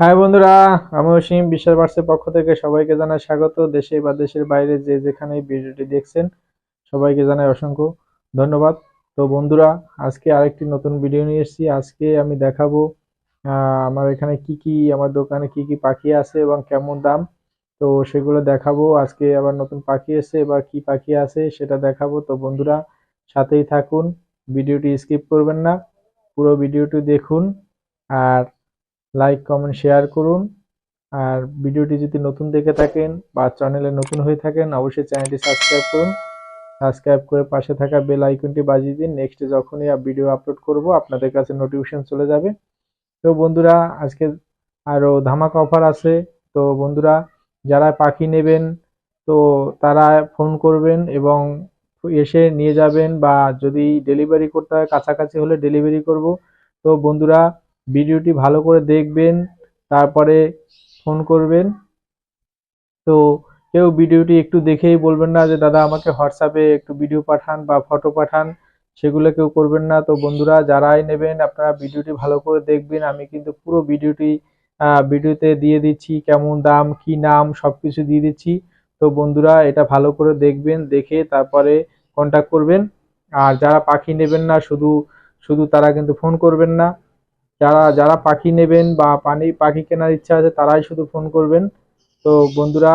High বন্ধুরা আমি অসীম বিশ্বাস বার্সের পক্ষ থেকে সবাইকে জানাই স্বাগত। দেশে বা দেশের বাইরে যে যেখানে ভিডিওটি দেখছেন, সবাইকে জানাই অসংখ্য ধন্যবাদ। তো বন্ধুরা, আজকে আরেকটি নতুন ভিডিও নিয়ে এসেছি। আজকে আমি দেখাবো আমার এখানে কি কি, আমার দোকানে কি কি পাখি আছে এবং কেমন দাম। তো সেগুলো দেখাবো। আজকে আবার নতুন পাখি এসেছে, এবার কি পাখি আছে সেটা দেখাবো। তো বন্ধুরা, সাথেই থাকুন, ভিডিওটি স্কিপ করবেন না, পুরো ভিডিওটি দেখুন। আর লাইক কমেন্ট শেয়ার করুন। আর ভিডিওটি যদি নতুন দেখে থাকেন বা চ্যানেলে নতুন হয়ে থাকেন, অবশ্যই চ্যানেলটি সাবস্ক্রাইব করুন। সাবস্ক্রাইব করে পাশে থাকা বেল আইকনটি বাজিয়ে দিন। নেক্সট যখনই ভিডিও আপলোড করব, আপনাদের কাছে নোটিফিকেশন চলে যাবে। তো বন্ধুরা, আজকে আরও ধামাকা অফার আছে। তো বন্ধুরা, যারা পাখি নেবেন, তো তারা ফোন করবেন এবং এসে নিয়ে যাবেন বা যদি ডেলিভারি করতে হয়, কাছাকাছি হলে ডেলিভারি করব। তো বন্ধুরা ভিডিওটি ভালো করে দেখবেন, তারপরে ফোন করবেন। তো কেউ ভিডিওটি একটু দেখেই বলবেন না যে, দাদা, আমাকে হোয়াটসঅ্যাপে একটু ভিডিও পাঠান বা ফটো পাঠান। সেগুলো কেউ করবেন না। তো বন্ধুরা, যারাই নেবেন, আপনারা ভিডিওটি ভালো করে দেখবেন। আমি কিন্তু পুরো ভিডিওটি ভিডিওতে দিয়ে দিচ্ছি, কেমন দাম, কি নাম, সবকিছু দিয়ে দিচ্ছি। তো বন্ধুরা, এটা ভালো করে দেখবেন, দেখে তারপরে কন্টাক্ট করবেন। আর যারা পাখি নেবেন না, শুধু শুধু তারা কিন্তু ফোন করবেন না। যারা যারা পাখি নেবেন বা পানি, পাখি কেনার ইচ্ছা আছে তারাই শুধু ফোন করবেন। তো বন্ধুরা,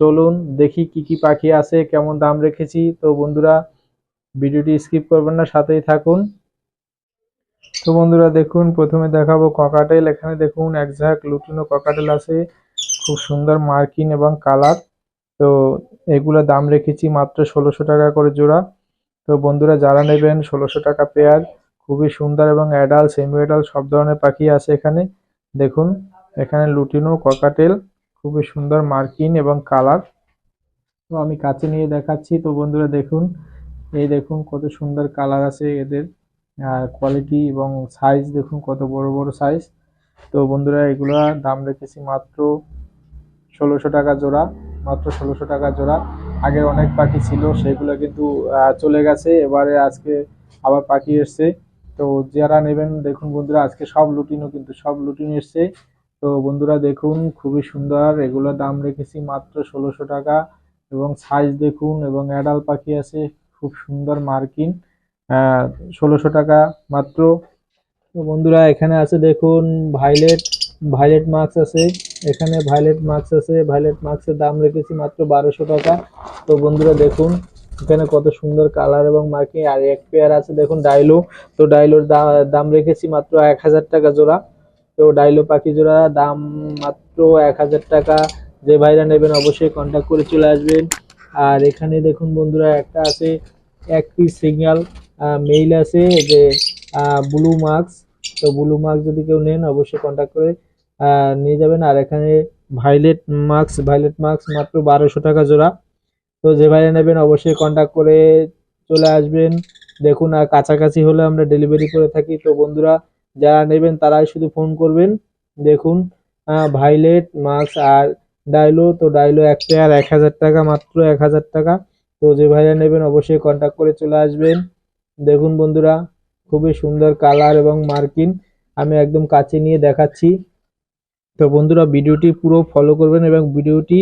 চলুন দেখি কি কি পাখি আছে, কেমন দাম রেখেছি। তো বন্ধুরা, ভিডিওটি স্কিপ করবেন না, সাথেই থাকুন। তো বন্ধুরা, দেখুন, প্রথমে দেখাবো ককাটেল। এখানে দেখুন, একঝাক লুটিনো ককাটেল আছে। খুব সুন্দর মার্কিন এবং কালার। তো এগুলো দাম রেখেছি মাত্র ষোলোশো টাকা করে জোড়া। তো বন্ধুরা, যারা নেবেন ষোলোশো টাকা পেয়ার। খুবই সুন্দর এবং অ্যাডাল সেমি অ্যাডাল সব ধরনের পাখি আছে এখানে। দেখুন, এখানে লুটিনো ককাটেল খুবই সুন্দর মার্কিন এবং কালার। তো আমি কাছে নিয়ে দেখাচ্ছি, তো বন্ধুরা দেখুন, এই দেখুন কত সুন্দর কালার আছে এদের। কোয়ালিটি এবং সাইজ দেখুন কত বড় বড় সাইজ তো বন্ধুরা, এগুলো দাম রেখেছি মাত্র ষোলোশো টাকা জোড়া, মাত্র ষোলোশো টাকা জোড়া। আগের অনেক পাখি ছিল, সেগুলো কিন্তু চলে গেছে। এবারে আজকে আবার পাখি এসছে। তো যারা নেবেন, দেখুন বন্ধুরা, আজকে সব লুটিনও কিন্তু সব লুটিন এসছে। তো বন্ধুরা, দেখুন, খুবই সুন্দর। এগুলোর দাম রেখেছি মাত্র ষোলোশো টাকা এবং সাইজ দেখুন এবং অ্যাডাল পাখি আছে, খুব সুন্দর মার্কিন। ষোলোশো টাকা মাত্র। তো বন্ধুরা, এখানে আছে দেখুন ভাইলেট ভাইলেট মাস্ক আছে। এখানে ভাইলেট মাস্ক আছে। ভাইলেট মাস্কের দাম রেখেছি মাত্র বারোশো টাকা। তো বন্ধুরা, দেখুন এখানে কত সুন্দর কালার এবং মার্কিং আর এক পেয়ার আছে, দেখুন ডাইলো তো ডাইলোর দাম রেখেছি মাত্র এক হাজার টাকা জোড়া। তো ডাইলো পাখি জোড়া দাম মাত্র এক হাজার টাকা। যে ভাইরা নেবেন অবশ্যই কন্ট্যাক্ট করে চলে আসবেন। আর এখানে দেখুন বন্ধুরা, একটা আছে এক পিস সিগন্যাল মেইল আছে যে ব্লু মার্কস তো ব্লু মার্কস যদি কেউ নেন, অবশ্যই কন্ট্যাক্ট করে নিয়ে যাবেন। আর এখানে ভাইলেট মার্কস ভাইলেট মার্কস মাত্র বারোশো টাকা জোড়া। তো যে ভাইরা নেবেন অবশ্যই কন্ট্যাক্ট করে চলে আসবেন। দেখুন, আর কাছাকাছি হলে আমরা ডেলিভারি করে থাকি। তো বন্ধুরা, যারা নেবেন তারাই শুধু ফোন করবেন। দেখুন ভাইলেট মার্কস আর ডাইলো তো ডাইলো এক পেয়ার এক হাজার টাকা মাত্র, এক হাজার টাকা। তো যে ভাইরা নেবেন অবশ্যই কন্ট্যাক্ট করে চলে আসবেন। দেখুন বন্ধুরা, খুবই সুন্দর কালার এবং মার্কিন আমি একদম কাছে নিয়ে দেখাচ্ছি। তো বন্ধুরা, ভিডিওটি পুরো ফলো করবেন এবং ভিডিওটি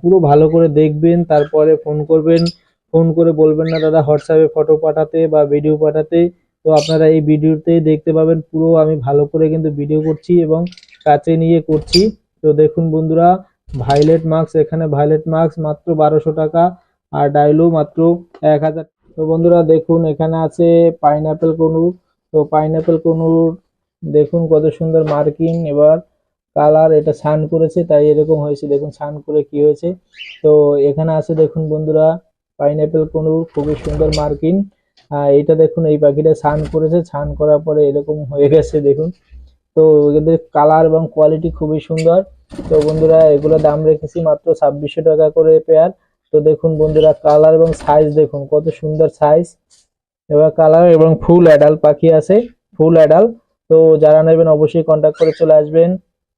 পুরো ভালো করে দেখবেন, তারপরে ফোন করবেন। ফোন করে বলবেন না, দাদা হোয়াটসঅ্যাপে ফটো পাঠাতে বা ভিডিও পাঠাতে। তো আপনারা এই ভিডিওতেই দেখতে পাবেন পুরো আমি ভালো করে কিন্তু ভিডিও করছি এবং কাছে নিয়ে করছি। তো দেখুন বন্ধুরা ভাইলেট মার্কস এখানে ভাইলেট মার্কস মাত্র বারোশো টাকা আর ডাইলো মাত্র এক হাজার। তো বন্ধুরা, দেখুন, এখানে আছে পাইনাপেল কনুর। তো পাইনাপেল কনুর, দেখুন কত সুন্দর মার্কিং এবার কালার, এটা ছান করেছে, তাই এরকম হয়েছে। দেখুন ছান করে কি হয়েছে? তো এখানে আছে, দেখুন বন্ধুরা পাইনাপেল কনুর খুবই সুন্দর মার্কিন। এইটা দেখুন, এই পাখিটা ছান করেছে ছান করার পরে এরকম হয়ে গেছে, দেখুন। তো এদের কালার এবং কোয়ালিটি খুবই সুন্দর। তো বন্ধুরা, এগুলো দাম রেখেছি মাত্র ছাব্বিশশো টাকা করে পেয়ার। তো দেখুন বন্ধুরা, কালার এবং সাইজ দেখুন, কত সুন্দর সাইজ এবার কালার এবং ফুল অ্যাডাল পাখি আছে, ফুল অ্যাডাল তো যারা নেবেন, অবশ্যই কন্ট্যাক্ট করে চলে আসবেন।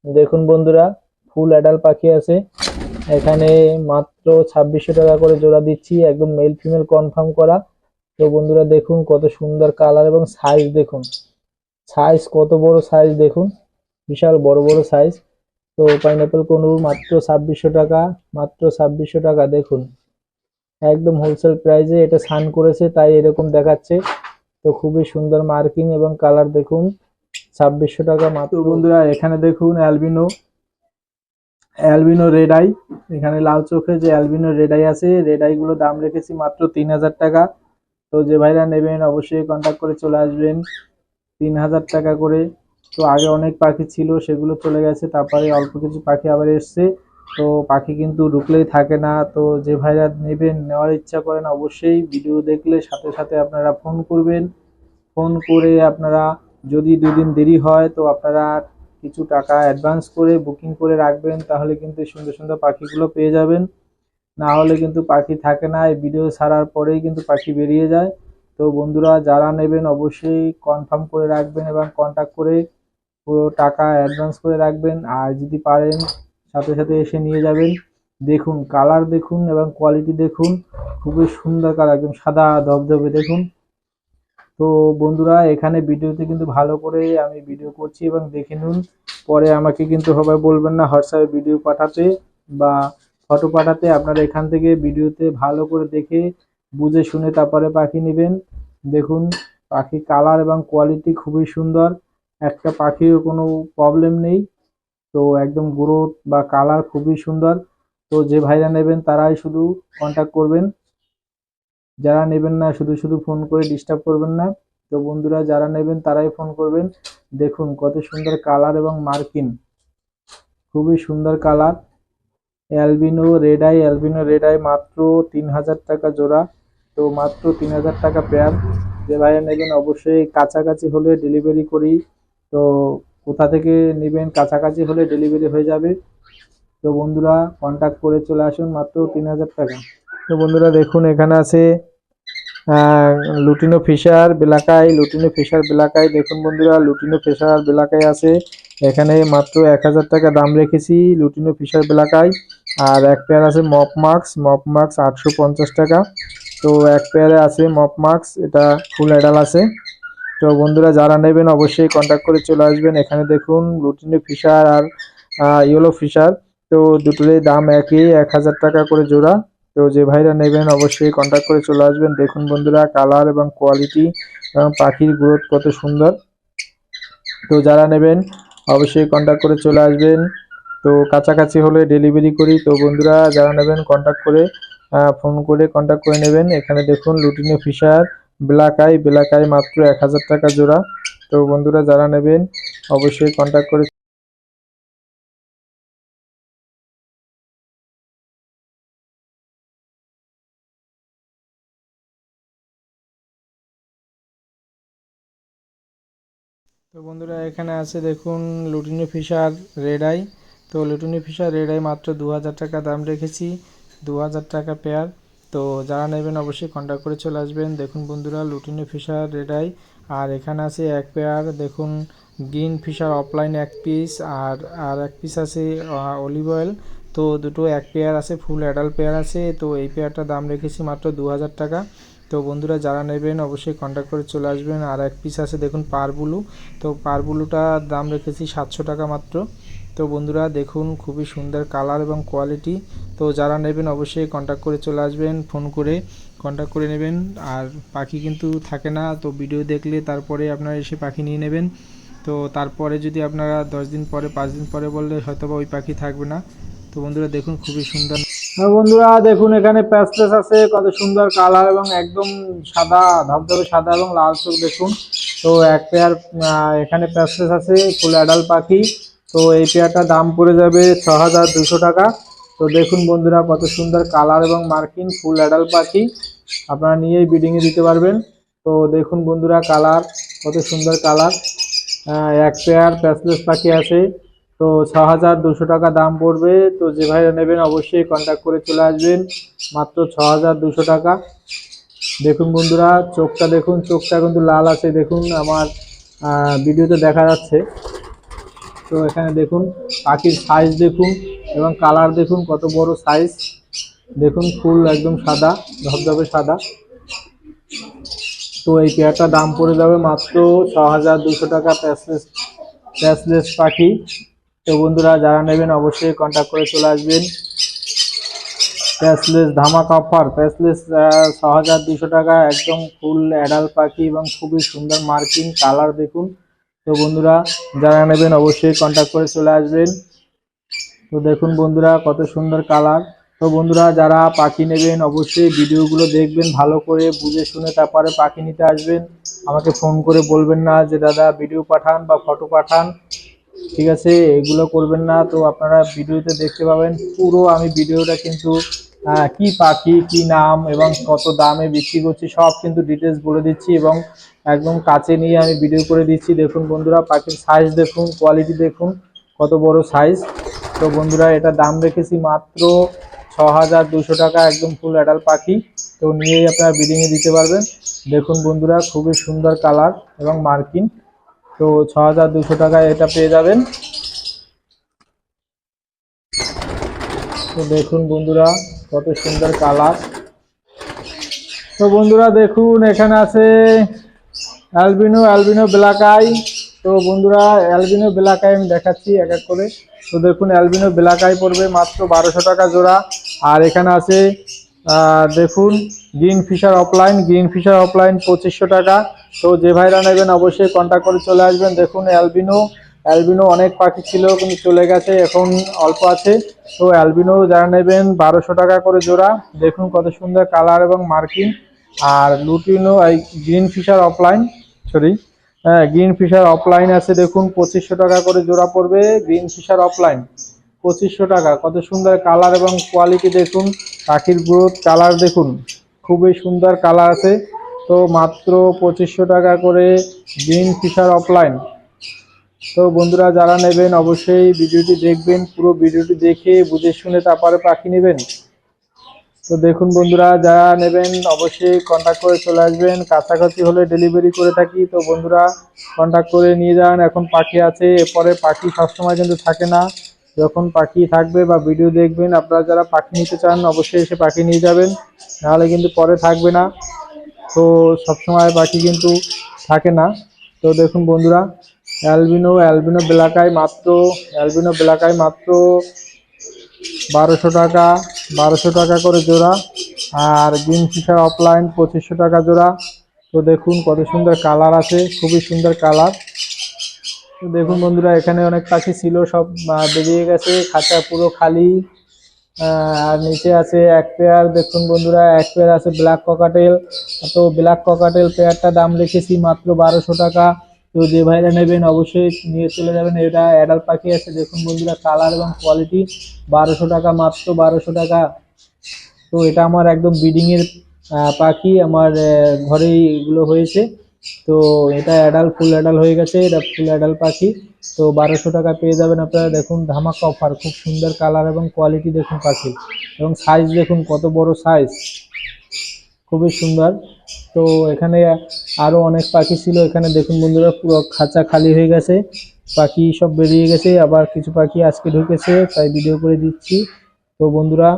দেখুন বন্ধুরা ফুল অ্যাডাল পাখি আছে। এখানে মাত্র ছাব্বিশশো টাকা করে জোড়া দিচ্ছি, একদম মেল ফিমেল কনফার্ম করা। তো বন্ধুরা, দেখুন কত সুন্দর কালার এবং সাইজ দেখুন। সাইজ কত বড় সাইজ দেখুন, বিশাল বড় বড় সাইজ তো পাইনাপেল কোনুর মাত্র ছাব্বিশশো টাকা, মাত্র ছাব্বিশশো টাকা, দেখুন। একদম হোলসেল প্রাইসে এটা সান করেছে, তাই এরকম দেখাচ্ছে। তো খুবই সুন্দর মার্কিং এবং কালার দেখুন। ছাব্বিশশো টাকা মাত্র। বন্ধুরা, এখানে দেখুন অ্যালবিনো। Albino red I. এখানে লাল চোখে যে অ্যালবিনো রেড আই আছে, রেড আই গুলো দাম রেখেছি মাত্র তিন হাজার টাকা। তো যে ভাইরা নেবেন, অবশ্যই কন্ট্যাক্ট করে চলে আসবেন। তিন হাজার টাকা করে। তো আগে অনেক পাখি ছিল, সেগুলো চলে গেছে, তারপরে অল্প কিছু পাখি আবার এসছে। তো পাখি কিন্তু ঢুকলেই থাকে না। তো যে ভাইরা নেবেন, নেওয়ার ইচ্ছা করেন, অবশ্যই ভিডিও দেখলে সাথে সাথে আপনারা ফোন করবেন। ফোন করে আপনারা যদি দুদিন দেরি হয়, তো আপনারা কিছু টাকা অ্যাডভান্স করে বুকিং করে রাখবেন, তাহলে কিন্তু সুন্দর সুন্দর পাখিগুলো পেয়ে যাবেন। না হলে কিন্তু পাখি থাকে না, এই ভিডিও ছাড়ার পরেই কিন্তু পাখি বেরিয়ে যায়। তো বন্ধুরা, যারা নেবেন অবশ্যই কনফার্ম করে রাখবেন এবং কন্ট্যাক্ট করে পুরো টাকা অ্যাডভান্স করে রাখবেন। আর যদি পারেন, সাথে সাথে এসে নিয়ে যাবেন। দেখুন কালার দেখুন এবং কোয়ালিটি দেখুন। খুবই সুন্দর কালার একদম সাদা ধবধবে দেখুন। তো বন্ধুরা, এখানে ভিডিওতে কিন্তু ভালো করে আমি ভিডিও করছি এবং দেখে নিন। পরে আমাকে কিন্তু সবাই বলবেন না, হোয়াটসঅ্যাপে ভিডিও পাঠাতে বা ফটো পাঠাতে। আপনারা এখান থেকে ভিডিওতে ভালো করে দেখে, বুঝে শুনে তারপরে পাখি নেবেন। দেখুন পাখি কালার এবং কোয়ালিটি খুবই সুন্দর। একটা পাখির কোনো প্রবলেম নেই। তো একদম গ্রোথ বা কালার খুবই সুন্দর। তো যে ভাইরা নেবেন, তারাই শুধু কন্ট্যাক্ট করবেন। যারা নেবেন না, শুধু শুধু ফোন করে ডিস্টার্ব করবেন না। তো বন্ধুরা, যারা নেবেন তারাই ফোন করবেন। দেখুন কত সুন্দর কালার এবং মার্কিন খুবই সুন্দর colour albino red eye albino red eye মাত্র তিন হাজার টাকা জোড়া। তো মাত্র তিন হাজার টাকা পেয়ার যে ভাইয়া নেবেন অবশ্যই কাছাকাছি হলে ডেলিভারি করি তো কোথা থেকে নেবেন, কাছাকাছি হলে ডেলিভারি হয়ে যাবে। তো বন্ধুরা কন্ট্যাক্ট করে চলে আসুন মাত্র তিন হাজার টাকা। তো বন্ধুরা দেখুন, এখানে আছে লুটিনো ফিশার, বেলাকাই, লুটিনো ফিশার, বেলাকাই। দেখুন বন্ধুরা, লুটিনো ফিশার বেলাকাই আছে। এখানে মাত্র এক হাজার টাকা দাম রেখেছি, লুটিনো ফিশার, বেলাকাই। আর এক পেয়ার আছে মপ মার্কস মপ মার্কস আটশো পঞ্চাশ টাকা। তো এক পেয়ারে আছে মপ মার্কস এটা ফুল অ্যাডাল আছে। তো বন্ধুরা, যারা নেবেন অবশ্যই কন্ট্যাক্ট করে চলে আসবেন। এখানে দেখুন, লুটিনো ফিশার আর ইয়েলো ফিশার। তো দুটোরই দাম একই, এক হাজার টাকা করে জোড়া। তো যে ভাইরা নেবেন অবশ্যই কন্ট্যাক্ট করে চলে আসবেন। দেখুন বন্ধুরা কালার এবং কোয়ালিটি এবং পাখির গ্রোথ কত সুন্দর। তো যারা নেবেন, অবশ্যই কন্ট্যাক্ট করে চলে আসবেন। তো কাছাকাছি হলে ডেলিভারি করি। তো বন্ধুরা, যারা নেবেন কন্ট্যাক্ট করে ফোন করে কন্ট্যাক্ট করে নেবেন। এখানে দেখুন lutino Fischer black eye black eye মাত্র এক হাজার টাকা জোড়া। তো বন্ধুরা, যারা নেবেন, অবশ্যই কন্ট্যাক্ট করে বন্ধুরা, এখানে আছে দেখুন লুটিনো ফিশার রেড আই। তো লুটিনো ফিশার রেড আই মাত্র দু হাজার টাকা দাম রেখেছি দু হাজার টাকা পেয়ার। তো যারা নেবেন অবশ্যই কন্ট্যাক্ট করে চলে আসবেন। দেখুন বন্ধুরা, লুটিনো ফিশার রেড আই। আর এখানে আছে এক পেয়ার, দেখুন গ্রিন ফিশার অফলাইন এক পিস, আর আর এক পিস আছে অলিভ অয়েল। তো দুটো এক পেয়ার আছে, ফুল অ্যাডাল্ট পেয়ার আছে। তো এই পেয়ারটার দাম রেখেছি মাত্র দু হাজার টাকা। তো বন্ধুরা যারা নেবেন অবশ্যই কন্ট্যাক্ট করে চলে আসবেন। আর এক পিস আছে, দেখুন পারবুলু তো পারবুলুটার দাম রেখেছি সাতশো টাকা মাত্র। তো বন্ধুরা দেখুন, খুবই সুন্দর কালার এবং কোয়ালিটি তো যারা নেবেন অবশ্যই কন্ট্যাক্ট করে চলে আসবেন ফোন করে কন্ট্যাক্ট করে নেবেন। আর পাখি কিন্তু থাকে না, তো ভিডিও দেখলে তারপরে আপনারা এসে পাখি নিয়ে নেবেন। তো তারপরে যদি আপনারা দশ দিন পরে, পাঁচ দিন পরে বললে হয়তো বা ওই পাখি থাকবে না। তো বন্ধুরা দেখুন, খুবই সুন্দর বন্ধুরা, দেখুন এখানে প্যাসলেস আছে, কত সুন্দর কালার এবং একদম সাদা, ধবধবে সাদা এবং লাল চোখ, দেখুন। তো এক পেয়ার এখানে প্যাসলেস আছে ফুল অ্যাডাল পাখি। তো এই পেয়ারটার দাম পড়ে যাবে ছ হাজার টাকা। তো দেখুন বন্ধুরা, কত সুন্দর কালার এবং মার্কিং ফুল অ্যাডাল পাখি। আপনারা নিয়েই বিডিংয়ে দিতে পারবেন। তো দেখুন বন্ধুরা, কালার, কত সুন্দর কালার। এক পেয়ার প্যাসলেস পাখি আছে। তো ছ হাজার দুশো টাকা দাম পড়বে। তো যে ভাইরা নেবেন অবশ্যই কন্ট্যাক্ট করে চলে আসবেন। মাত্র ছ হাজার দুশো টাকা। দেখুন বন্ধুরা, চোখটা দেখুন, চোখটা কিন্তু লাল আছে। দেখুন আমার ভিডিওতে দেখা যাচ্ছে। তো এখানে দেখুন, পাখির সাইজ দেখুন এবং কালার দেখুন, কত বড় সাইজ দেখুন, ফুল একদম সাদা, ধবধবে সাদা। তো এই পেয়ারটার দাম পড়ে যাবে মাত্র ছ হাজার দুশো টাকা। প্যাসলেস প্যাসলেস পাখি। তো বন্ধুরা, যারা নেবেন অবশ্যই কন্ট্যাক্ট করে চলে আসবেন। প্যাসলেস ধামাকা অফার প্যাসলেস ছ হাজার দুশো টাকা, একদম ফুল অ্যাডাল পাখি এবং খুবই সুন্দর মার্কিং কালার দেখুন। তো বন্ধুরা, যারা নেবেন অবশ্যই কন্ট্যাক্ট করে চলে আসবেন। তো দেখুন বন্ধুরা, কত সুন্দর কালার তো বন্ধুরা, যারা পাখি নেবেন অবশ্যই ভিডিওগুলো দেখবেন, ভালো করে বুঝে শুনে তারপরে পাখি নিতে আসবেন। আমাকে ফোন করে বলবেন না যে, দাদা ভিডিও পাঠান বা ফটো পাঠান। ঠিক আছে, এগুলো করবেন না। তো আপনারা ভিডিওতে দেখতে পাবেন পুরো আমি ভিডিওটা কিন্তু কি পাখি, কি নাম এবং কত দামে বিক্রি করছি, সব কিন্তু ডিটেলস বলে দিচ্ছি এবং একদম কাছে নিয়ে আমি ভিডিও করে দিচ্ছি। দেখুন বন্ধুরা, পাখির সাইজ দেখুন কোয়ালিটি দেখুন, কত বড় সাইজ তো বন্ধুরা, এটা দাম রেখেছি মাত্র ছ হাজার টাকা, একদম ফুল অ্যাডাল পাখি। তো নিয়েই আপনারা বিডিংয়ে দিতে পারবেন। দেখুন বন্ধুরা, খুবই সুন্দর কালার এবং মার্কিং তো ছ হাজার দুশো টাকায় এটা পেয়ে যাবেন। তো দেখুন বন্ধুরা, কত সুন্দর কালার। তো বন্ধুরা, দেখুন, এখানে আছে অ্যালবিনো অ্যালবিনো ব্ল্যাক আই। তো বন্ধুরা, অ্যালবিনো ব্ল্যাক আই আমি দেখাচ্ছি এক এক করে। তো দেখুন, অ্যালবিনো ব্ল্যাক আই পড়বে মাত্র বারোশো টাকা জোড়া। আর এখানে আছে দেখুন, green Fischer opaline, green Fischer opaline পঁচিশশো টাকা। তো যে ভাইরা নেবেন অবশ্যই কন্ট্যাক্ট করে চলে আসবেন। দেখুন, অ্যালবিনো অ্যালবিনো অনেক পাখি ছিল, কিন্তু চলে গেছে, এখন অল্প আছে। তো অ্যালবিনো যারা নেবেন, বারোশো টাকা করে জোড়া। দেখুন কত সুন্দর কালার এবং মার্কিং আর লুটিনো, এই গ্রিন ফিশার অফলাইন সরি হ্যাঁ গ্রিন ফিশার অফলাইন আছে, দেখুন, পঁচিশশো টাকা করে জোড়া পড়বে গ্রিন ফিশার অফলাইন পঁচিশশো টাকা। কত সুন্দর কালার এবং কোয়ালিটি দেখুন, পাখির গ্রোথ কালার দেখুন, খুবই সুন্দর কালার আছে। তো মাত্র পঁচিশশো টাকা করে গ্রিন ফিশার অফলাইন তো বন্ধুরা, যারা নেবেন অবশ্যই ভিডিওটি দেখবেন, পুরো ভিডিওটি দেখে বুঝে শুনে তারপরে পাখি নেবেন। তো দেখুন বন্ধুরা, যারা নেবেন অবশ্যই কন্ট্যাক্ট করে চলে আসবেন। কাছাকাছি হলে ডেলিভারি করে থাকি। তো বন্ধুরা কন্ট্যাক্ট করে নিয়ে যান। এখন পাখি আছে, এরপরে পাখি সবসময় কিন্তু থাকে না। যখন পাখি থাকবে বা ভিডিও দেখবেন, আপনারা যারা পাখি নিতে চান, অবশ্যই এসে পাখি নিয়ে যাবেন। নাহলে কিন্তু পরে থাকবে না। তো সবসময় পাখি কিন্তু থাকে না। তো দেখুন বন্ধুরা, অ্যালবিনো অ্যালবিনো বেলাকায় মাত্র, অ্যালবিনো বেলাকায় মাত্র বারোশো টাকা বারোশো টাকা করে জোড়া। আর গ্রিন ফিশার অফলাইন পঁচিশশো টাকা জোড়া। তো দেখুন কত সুন্দর কালার আছে, খুবই সুন্দর কালার। তো দেখুন বন্ধুরা, এখানে অনেক পাখি ছিল সব বেরিয়ে গেছে, খাঁচা পুরো খালি। আর নিচে আছে এক পেয়ার দেখুন বন্ধুরা এক পেয়ার আছে ব্ল্যাক ককাটেল তো ব্ল্যাক ককাটেল পেয়ারটা দাম রেখেছি মাত্র বারোশো টাকা। তো যে ভাইরা নেবেন অবশ্যই নিয়ে চলে যাবেন। এটা অ্যাডাল পাখি আছে দেখুন বন্ধুরা কালার এবং কোয়ালিটি বারোশো টাকা মাত্র বারোশো টাকা। তো এটা আমার একদম ব্রিডিং এর আহ, পাখি আমার ঘরেই এগুলো হয়েছে। তো এটা অ্যাডাল ফুল অ্যাডাল হয়ে গেছে, এটা ফুল অ্যাডাল পাখি। তো বারোশো টাকা পেয়ে যাবেন আপনারা, দেখুন ধামাকা অফার খুব সুন্দর কালার এবং কোয়ালিটি দেখুন পাখি। এবং সাইজ দেখুন, কত বড় সাইজ খুবই সুন্দর। তো এখানে আরও অনেক পাখি ছিল, এখানে দেখুন বন্ধুরা, পুরো খাঁচা খালি হয়ে গেছে। পাখি সব বেরিয়ে গেছে, আবার কিছু পাখি আজকে ঢুকেছে, তাই ভিডিও করে দিচ্ছি। তো বন্ধুরা,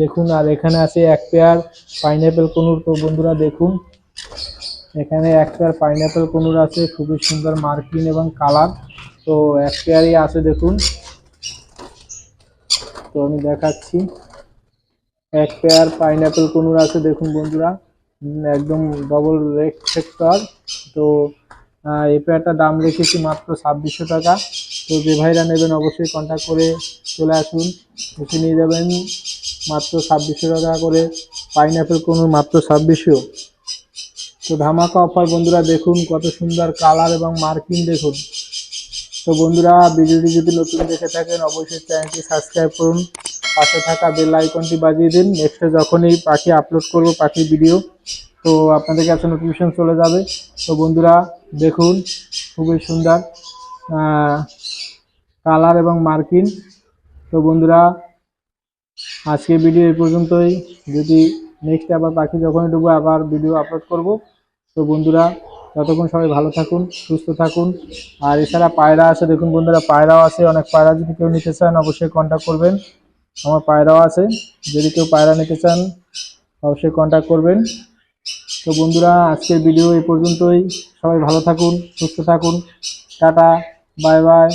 দেখুন, আর এখানে আছে এক পেয়ার পাইনাপেল কনুর। তো বন্ধুরা, দেখুন। এখানে এক পেয়ার পাইনাপেল কনুর আছে, খুবই সুন্দর মার্কিং এবং কালার। তো এক পেয়ারই আছে, দেখুন। তো আমি দেখাচ্ছি। এক পেয়ার পাইনাপেল কনুর আছে, দেখুন বন্ধুরা। একদম ডবল রেক সেক্টর তো এই পেয়ারটার দাম রেখেছি মাত্র ছাব্বিশশো টাকা। তো যে ভাইরা নেবেন অবশ্যই কন্ট্যাক্ট করে চলে আসুন। এসে নিয়ে যাবেন মাত্র ছাব্বিশশো টাকা করে। পাইনাপেল কনুর মাত্র ছাব্বিশশো। তো ধামাকা অফার, বন্ধুরা দেখুন কত সুন্দর কালার এবং মার্কিং দেখুন। তো বন্ধুরা, ভিডিওটি যদি নতুন দেখে থাকেন, অবশ্যই চ্যানেলটি সাবস্ক্রাইব করুন, পাশে থাকা বেল আইকনটি বাজিয়ে দিন। নেক্সটে যখনই পাখি আপলোড করব, পাখির ভিডিও তো আপনাদের কাছে নোটিফিকেশন চলে যাবে। তো বন্ধুরা, দেখুন খুবই সুন্দর কালার এবং মার্কিং। তো বন্ধুরা আজকে ভিডিও এই পর্যন্তই। যদি নেক্সট আবার পাখি যখনই ডুবো আবার ভিডিও আপলোড করব। তো বন্ধুরা, ততক্ষণ সবাই ভালো থাকুন, সুস্থ থাকুন। আর এছাড়া পায়রা আছে, দেখুন বন্ধুরা, পায়রাও আছে। অনেক পায়রা যদি কেউ নিতে চান, অবশ্যই কন্ট্যাক্ট করবেন। আমার পায়রাও আছে। যদি কেউ পায়রা নিতে চান, অবশ্যই কন্ট্যাক্ট করবেন। তো বন্ধুরা, আজকের ভিডিও এই পর্যন্তই। সবাই ভালো থাকুন, সুস্থ থাকুন। Tata bye bye